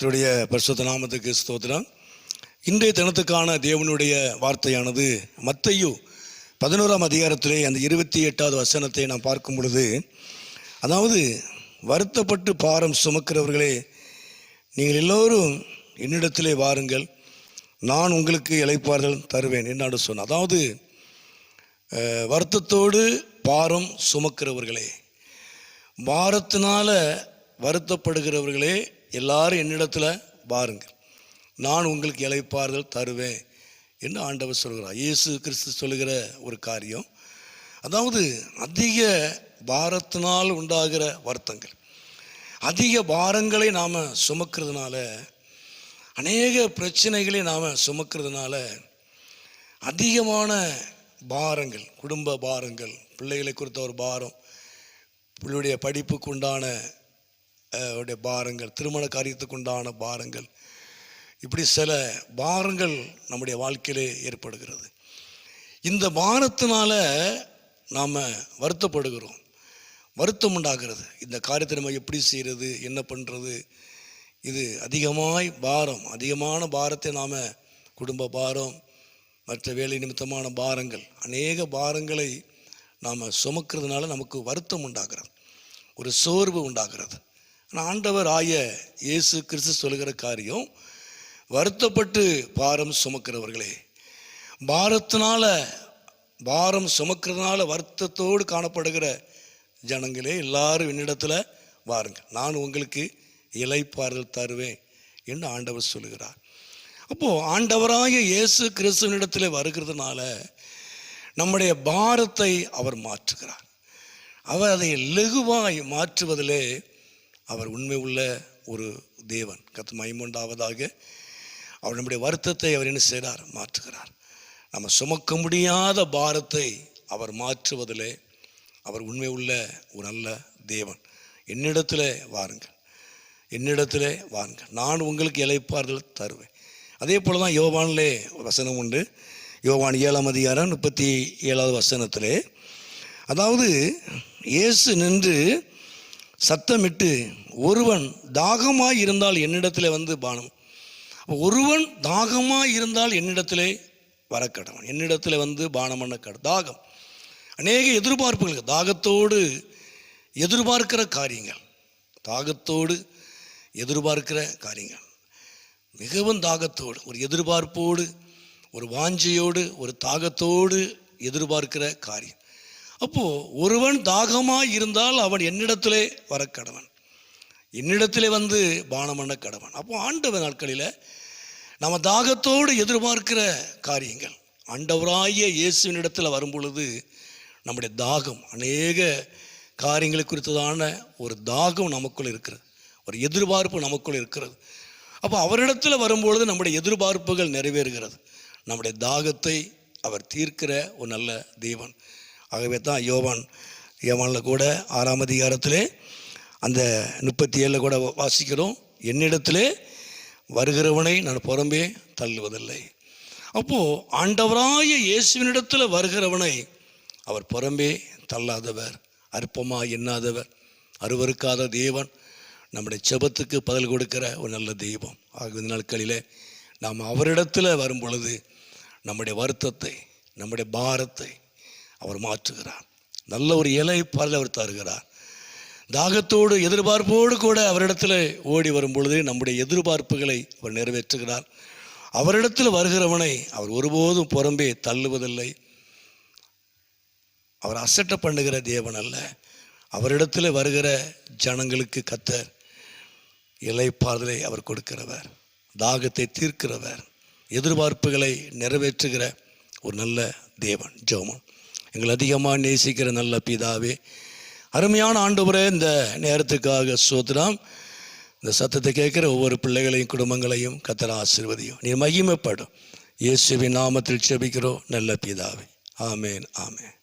கர்த்தருடைய பரிசுத்த நாமத்துக்கு ஸ்தோத்திரம். இன்றைய தினத்துக்கான தேவனுடைய வார்த்தையானது மத்தையு பதினோராம் அதிகாரத்திலே அந்த இருபத்தி எட்டாவது வசனத்தை நாம் பார்க்கும் பொழுது அதாவது வருத்தப்பட்டு பாரம் சுமக்கிறவர்களே நீங்கள் எல்லோரும் என்னிடத்திலே வாருங்கள் நான் உங்களுக்கு இழைப்பார்கள் தருவேன் என்னாடு சொன்ன அதாவது வருத்தத்தோடு பாரம் சுமக்கிறவர்களே பாரத்தினால் வருத்தப்படுகிறவர்களே எல்லாரும் என்னிடத்தில் பாருங்கள் நான் உங்களுக்கு இளைப்பாறுதல் தருவேன் என்று ஆண்டவர் சொல்கிறார். இயேசு கிறிஸ்து சொல்லுகிற ஒரு காரியம். அதாவது அதிக பாரத்தினால் உண்டாகிற வருத்தங்கள். அதிக பாரங்களை நாம் சுமக்கிறதுனால அநேக பிரச்சனைகளை நாம் சுமக்கிறதுனால அதிகமான பாரங்கள் குடும்ப பாரங்கள் பிள்ளைகளை குறித்த ஒரு பாரம் பிள்ளையுடைய படிப்புக்கு உண்டான உடைய பாரங்கள் திருமண காரியத்துக்கு உண்டான பாரங்கள். இப்படி சில பாரங்கள் நம்முடைய வாழ்க்கையிலே ஏற்படுகிறது. இந்த பாரத்தினால நாம் வருத்தப்படுகிறோம். வருத்தம் உண்டாகிறது. இந்த காரியத்தை நம்ம எப்படி செய்கிறது என்ன பண்ணுறது இது அதிகமாய் பாரம் அதிகமான பாரத்தை நாம் குடும்ப பாரம் மற்ற வேலை நிமித்தமான பாரங்கள் அநேக பாரங்களை நாம் சுமக்கிறதுனால நமக்கு வருத்தம் உண்டாகிறது. ஒரு சோர்வு உண்டாகிறது. ஆண்டவர் ஆய இயேசு கிறிஸ்து சொல்கிற காரியம் வருத்தப்பட்டு பாரம் சுமக்கிறவர்களே. பாரத்தினால பாரம் சுமக்கிறதுனால வருத்தத்தோடு காணப்படுகிற ஜனங்களே எல்லாரும் என்னிடத்தில் வாருங்கள். நான் உங்களுக்கு இலைப்பாறுதல் தருவேன் என்று ஆண்டவர் சொல்லுகிறார். அப்போது ஆண்டவராக இயேசு கிறிஸ்துவனிடத்தில் வருகிறதுனால நம்முடைய பாரத்தை அவர் மாற்றுகிறார். அவர் அதை லெகுவாய் மாற்றுவதிலே அவர் உண்மை உள்ள ஒரு தேவன். கத்து மைமுண்டாவதாக அவர் நம்முடைய வருத்தத்தை அவர் என்ன செய்கிறார் மாற்றுகிறார். நம்ம சுமக்க முடியாத பாரத்தை அவர் மாற்றுவதிலே அவர் உண்மை உள்ள ஒரு நல்ல தேவன். என்னிடத்தில் வாருங்கள். என்னிடத்தில் வாருங்கள். நான் உங்களுக்கு இலைப்பாறுதல் தருவேன். அதே போல தான் யோவானிலே ஒரு வசனம் உண்டு. யோவான் ஏழாம் அதிகாரம் முப்பத்தி ஏழாவது வசனத்திலே. அதாவது இயேசு நின்று சத்தமிட்டு ஒருவன் தாகமாக இருந்தால் என்னிடத்தில் வந்து பானம். ஒருவன் தாகமாக இருந்தால் என்னிடத்திலே வரக்கடவன். என்னிடத்தில் வந்து பானம் பண்ண கட தாகம். அநேக எதிர்பார்ப்புகள். தாகத்தோடு எதிர்பார்க்கிற காரியங்கள். தாகத்தோடு எதிர்பார்க்கிற காரியங்கள். மிகவும் தாகத்தோடு ஒரு எதிர்பார்ப்போடு ஒரு வாஞ்சையோடு ஒரு தாகத்தோடு எதிர்பார்க்கிற காரியம். அப்போது ஒருவன் தாகமாய் இருந்தால் அவன் என்னிடத்திலே வர கடவன். என்னிடத்திலே வந்து பானம் பண்ண கடவன். அப்போ ஆண்டவ நாட்களில் நம்ம தாகத்தோடு எதிர்பார்க்கிற காரியங்கள் ஆண்டவராகிய இயேசுவினிடத்தில் வரும் பொழுது நம்முடைய தாகம் அநேக காரியங்களை குறித்ததான ஒரு தாகம் நமக்குள் இருக்கிறது. ஒரு எதிர்பார்ப்பு நமக்குள் இருக்கிறது. அப்போ அவரிடத்தில் வரும்பொழுது நம்முடைய எதிர்பார்ப்புகள் நிறைவேறுகிறது. நம்முடைய தாகத்தை அவர் தீர்க்கிற ஒரு நல்ல தேவன். ஆகவே தான் யோவான் யோவானில் கூட ஆறாம் அதிகாரத்திலே அந்த முப்பத்தி ஏழில் கூட வாசிக்கிறோம். என்னிடத்திலே வருகிறவனை நான் புறம்பே தள்ளுவதில்லை. அப்போது ஆண்டவராய இயேசுவினிடத்தில் வருகிறவனை அவர் புறம்பே தள்ளாதவர் அற்பமாக எண்ணாதவர் அருவருக்காத தேவன் நம்முடைய செபத்துக்கு பதில் கொடுக்கிற ஒரு நல்ல தெய்வம். ஆகிய இந்த நாம் அவரிடத்தில் வரும் பொழுது நம்முடைய வருத்தத்தை நம்முடைய பாரத்தை அவர் மாற்றுகிறார். நல்ல ஒரு இலை பரல் அவர் தருகிறார். தாகத்தோடு எதிர்பார்ப்போடு கூட அவரிடத்தில் ஓடி வரும் பொழுது நம்முடைய எதிர்பார்ப்புகளை அவர் நிறைவேற்றுகிறார். அவரிடத்தில் வருகிறவனை அவர் ஒருபோதும் புறம்பே தள்ளுவதில்லை. அவர் அசட்டை பண்ணுகிற தேவன் அல்ல. அவரிடத்தில் வருகிற ஜனங்களுக்கு கத்தர் இலைப்பாறுதலை அவர் கொடுக்கிறவர். தாகத்தை தீர்க்கிறவர். எதிர்பார்ப்புகளை நிறைவேற்றுகிற ஒரு நல்ல தேவன் ஜெபம் எங்களை அதிகமாக நேசிக்கிற நல்ல பிதாவே. அருமையான ஆண்டவரே இந்த நேரத்துக்காக சோத்ராம் இந்த சத்தத்தை கேட்குற ஒவ்வொரு பிள்ளைகளையும் குடும்பங்களையும் கத்தர ஆசிர்வதியும். நீ மகிமைப்படும். இயேசுவின் நாமத்தில் செபிக்கிறோம் நல்ல பிதாவே. ஆமேன் ஆமேன்.